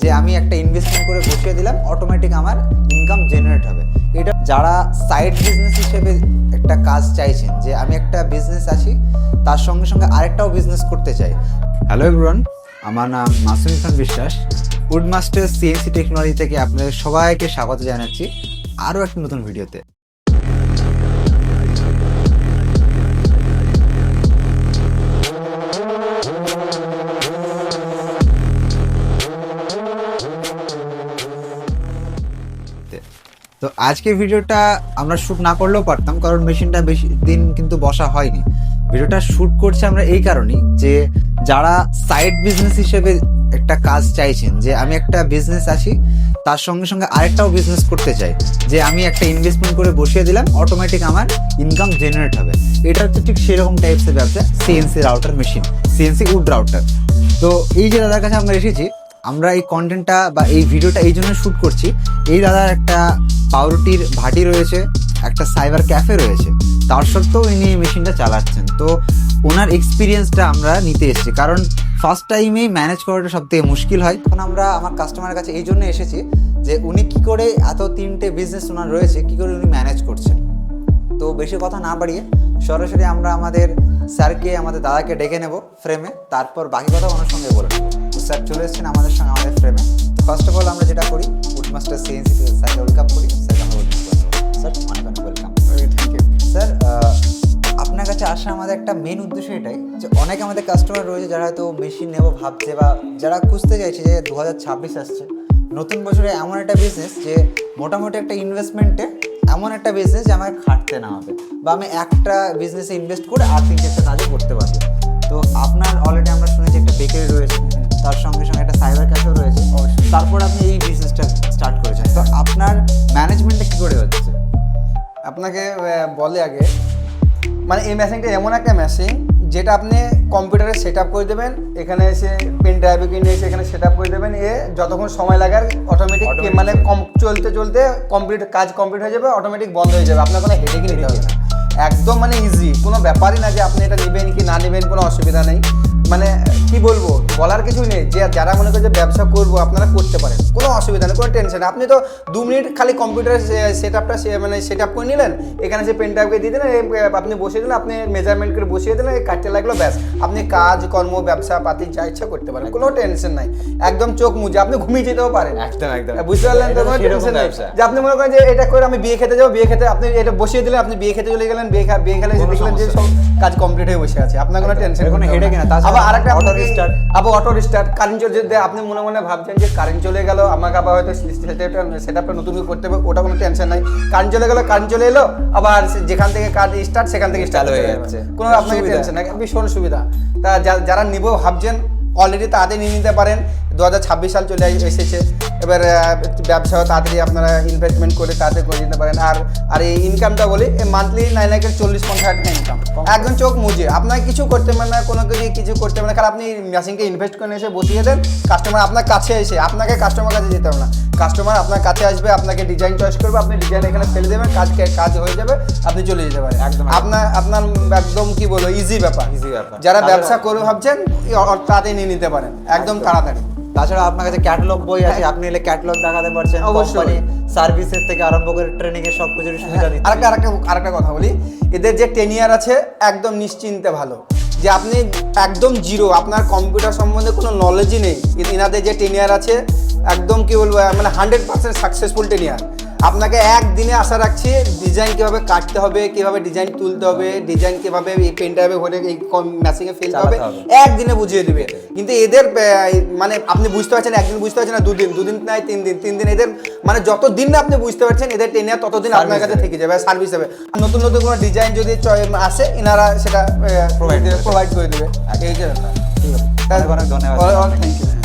যে আমি একটা ইনভেস্টমেন্ট করে বসিয়ে দিলাম অটোমেটিক আমার ইনকাম জেনারেট হবে। এটা যারা সাইড বিজনেস হিসেবে একটা কাজ চাইছেন, যে আমি একটা বিজনেস আছি, তার সঙ্গে সঙ্গে আরেকটাও বিজনেস করতে চাই। হ্যালো এভরিওয়ান আমার নাম মাসুম ইসলাম বিশ্বাস। উডমাস্টার সিএনসি টেকনোলজি থেকে আপনাদের সবাইকে স্বাগত জানাচ্ছি আরও একটা নতুন ভিডিওতে তো আজকে ভিডিওটা আমরা শ্যুট না করলেও পারতাম, কারণ মেশিনটা বেশি দিন কিন্তু বসা হয়নি। ভিডিওটা শ্যুট করছে আমরা এই কারণেই যে যারা সাইড বিজনেস হিসেবে একটা কাজ চাইছেন, যে আমি একটা বিজনেস আছি, তার সঙ্গে সঙ্গে আরেকটাও বিজনেস করতে চাই, যে আমি একটা ইনভেস্টমেন্ট করে বসিয়ে দিলাম অটোমেটিক আমার ইনকাম জেনারেট হবে। এটা হচ্ছে ঠিক সেরকম টাইপসের ব্যবসা CNC router machine CNC wood router তো এই যে দাদার কাছে আমরা এসেছি, আমরা এই কন্টেন্টটা বা এই ভিডিওটা এই জন্য শ্যুট করছি, এই দাদার একটা পাউরুটির ভাটি রয়েছে, একটা সাইবার ক্যাফে রয়েছে। তার সত্ত্বেও ইনি এই মেশিনটা চালাচ্ছেন। তো ওনার এক্সপিরিয়েন্সটা আমরা নিতে এসেছি। কারণ ফার্স্ট টাইমেই ম্যানেজ করাটা সব থেকে মুশকিল হয়। এখন আমরা আমার কাস্টমারের কাছে এই জন্য এসেছি যে উনি কি করে এত তিনটে বিজনেস ওনার রয়েছে, কি করে উনি ম্যানেজ করছেন। তো বেশি কথা না বাড়িয়ে সরাসরি আমরা আমাদের স্যারকে, আমাদের দাদাকে ডেকে নেব ফ্রেমে তারপর বাকি কথা ওনার সঙ্গে বলে তো স্যার চলে এসেছেন আমাদের সঙ্গে আমাদের ফ্রেমে ফার্স্ট অফ অল আমরা যেটা করি উডমাস্টার সিএনসি সাইকেল কাপ করি। আসা আমাদের একটা মেন উদ্দেশ্য এটাই যে অনেক আমাদের কাস্টমার রয়েছে যারা হয়তো মেশিন নেব ভাবছে বা যারা খুঁজতে চাইছে যে দু হাজার ছাব্বিশ আসছে। নতুন বছরে এমন একটা বিজনেস যে মোটামুটি একটা ইনভেস্টমেন্টে এমন একটা বিজনেস যে আমাকে খাটতে না হবে বা আমি একটা বিজনেসে ইনভেস্ট করে আর তিন চারটা কাজও করতে পারব। তো আপনার অলরেডি আমরা শুনেছি একটা বেকারি রয়েছে তার সঙ্গে সঙ্গে একটা সাইবার ক্যাফেও রয়েছে তারপর আপনি এই বিজনেসটা স্টার্ট করেছেন। তো আপনার ম্যানেজমেন্টটা কী করে হচ্ছে? আপনাকে বলে আগে মানে এই মেশিনটা এমন একটা মেশিন যেটা আপনি কম্পিউটারে সেট আপ করে দেবেন এখানে এসে পেন ড্রাইভে কিনে এসে এখানে সেট আপ করে দেবেন এ যতক্ষণ সময় লাগার অটোমেটিক মানে কম চলতে চলতে কমপ্লিট কাজ কমপ্লিট হয়ে যাবে অটোমেটিক বন্ধ হয়ে যাবে। আপনার কোনো হেডেকই নিতে হবে না। একদম মানে ইজি কোনো ব্যাপারই না যে আপনি এটা নেবেন কি না নেবেন কোনো অসুবিধা নেই। মানে কি বলব বলার কিছুই নেই। যে যারা মনে করে যে ব্যবসা করব আপনারা করতে পারেন। কোনো অসুবিধা নেই কোনো টেনশন আপনি তো দু মিনিট খালি কম্পিউটারে সেট আপটা মানে সেট আপ করে নিলেন। এখানে সে পেন ড্রাইভকে দিয়ে দিলেন আপনি বসিয়ে দিলেন আপনি মেজারমেন্ট করে বসিয়ে দিলেন এই কাটতে লাগল ব্যাস। আপনি কাজ কর্ম ব্যবসা পাতি যা ইচ্ছা করতে পারেন কোনো টেনশন নাই। একদম চোখ মুজে আপনি ঘুমিয়ে যেতেও পারেন। একদম একদম। বুঝতে পারলেন তো? কোনো টেনশন নেই। যে আপনি মনে করেন যে এটা করে আমি বিয়ে খেতে যাব বিয়ে খেতে আপনি এটা বসিয়ে দিলেন আপনি বিয়ে খেতে চলে গেলেন বিয়ে বিয়ে খেলে দেখলেন যে সব কাজ কমপ্লিট হয়ে বসে আছে। আপনার কোনো টেনশন কোনো headache না, তাছাড়া আবার আরেকটা অটো আপনাকে- আবার অটো রিস্টার্ট কারেন্ট চলে যদি আপনি মনে মনে ভাবছেন যে কারেন্ট চলে গেল আমাকে আবার হয়তো সেট আপটা নতুন করে করতে হবে ওটা কোনো টেনশন নাই। কারেন্ট চলে গেল কারেন্ট চলে এলো আবার যেখান থেকে কাজ স্টার্ট সেখান থেকে স্টার্ট হয়ে যাচ্ছে। কোনো আপনাকে। টেনশন নাই ভীষণ সুবিধা। তা যা- যারা নিব ভাবছেন অলরেডি তাদের নিয়ে নিতে পারেন। দু হাজার ছাব্বিশ সাল চলে এসেছে। এবার ব্যবসাও তাড়াতাড়ি আপনারা ইনভেস্টমেন্ট করে তাড়াতাড়ি করে দিতে পারেন। আর আর এই ইনকামটা বলি মান্থলি নাইন লাখের চল্লিশ পঞ্চাশ টাকা ইনকাম একদম চোখ মুজে। আপনার কিছু করতে পারেন না কোনো কিছু কিছু করতে পারেন না। কারণ আপনি মেশিনকে ইনভেস্ট করে এসে বসিয়ে দেন। কাস্টমার আপনার কাছে এসে আপনাকে কাস্টমার কাছে যেতে হবে না। কাস্টমার আপনার কাছে আসবে আপনাকে ডিজাইন চয়েস করবে আপনি ডিজাইন এখানে ফেলে দেবেন কাজ কাজ হয়ে যাবে আপনি চলে যেতে পারেন। একদম। আপনার আপনার একদম কি বলব ইজি ব্যাপার। Easy ব্যাপার। যারা ব্যবসা করবে ভাবছেন তাড়াতাড়ি নিয়ে নিতে পারেন। একদম। তাড়াতাড়ি। তাছাড়া আপনার কাছে ক্যাটালগ বই আছে আপনি এলে ক্যাটালগ দেখাতে পারছেন হ্যাঁ। অবশ্যই। সার্ভিসের থেকে আরম্ভ করে ট্রেনিং এর সব কিছুর সুবিধা দিচ্ছে। আরেকটা আরেকটা আরেকটা কথা বলি। এদের যে টেনিয়ার আছে একদম নিশ্চিন্তে ভালো। যে আপনি একদম জিরো আপনার কম্পিউটার সম্বন্ধে কোনো নলেজই নেই। এনাদের যে টেনিয়ার আছে একদম কি বলব মানে হান্ড্রেড পার্সেন্ট সাকসেসফুল টেনিয়ার আপনাকে একদিনে আশা রাখছি ডিজাইন কীভাবে কাটতে হবে কীভাবে ডিজাইন তুলতে হবে ডিজাইন কীভাবে এই পেন ড্রাইভে ভরে এই ম্যাচিংয়ে ফেলতে হবে। একদিনে বুঝিয়ে দিবে। কিন্তু এদের মানে আপনি বুঝতে পারছেন একদিন বুঝতে পারছেন না দুদিন দুদিন নাই তিন দিন তিন দিন এদের মানে যত দিন না আপনি বুঝতে পারছেন এদের টেনিয়ার ততদিন আপনার কাছে থেকে যাবে সার্ভিস হবে আর নতুন নতুন কোনো ডিজাইন যদি আসে এনারা সেটা প্রোভাইড করে দেবে। এই যে ঠিক আছে। ধন্যবাদ। Thank you